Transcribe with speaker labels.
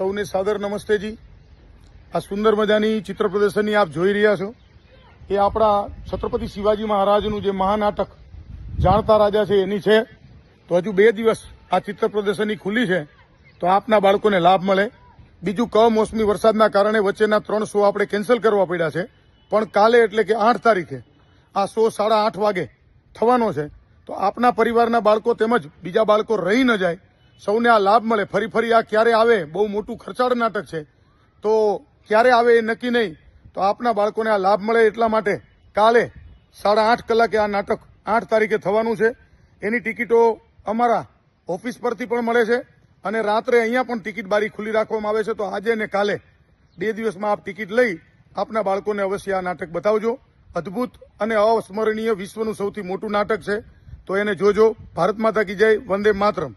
Speaker 1: સૌને સાદર નમસ્તેજી આ સુંદર મજાની ચિત્ર પ્રદર્શની આપ જોઈ રહ્યા છો એ આપણા છત્રપતિ શિવાજી મહારાજનું જે મહાનાટક જાણતા રાજા છે એની છે. તો હજુ બે દિવસ આ ચિત્ર પ્રદર્શની ખુલ્લી છે. તો આપના બાળકોને લાભ મળે. બીજું કમોસમી વરસાદના કારણે વચ્ચેના ત્રણ શો આપણે કેન્સલ કરવા પડ્યા છે. પણ કાલે એટલે કે આઠ તારીખે આ શો સાડા આઠ વાગે થવાનો છે. તો આપના પરિવારના બાળકો તેમજ બીજા બાળકો રહી ન જાય સૌને આ લાભ મળે. ફરી ફરી આ ક્યારે આવે? બહુ મોટું ખર્ચાળ નાટક છે. તો ક્યારે આવે એ નક્કી નહીં. તો આપના બાળકોને આ લાભ મળે એટલા માટે કાલે સાડા આઠ કલાકે આ નાટક આઠ તારીખે થવાનું છે. એની ટિકિટો અમારા ઓફિસ પરથી પણ મળે છે અને રાત્રે અહીંયા પણ ટિકિટ બારી ખુલ્લી રાખવામાં આવે છે. તો આજે ને કાલે બે દિવસમાં આપ ટિકિટ લઈ આપના બાળકોને અવશ્ય આ નાટક બતાવજો. અદ્ભુત અને અસ્મરણીય વિશ્વનું સૌથી મોટું નાટક છે. તો એને જોજો. ભારત માતા કી જય. વંદે માતરમ.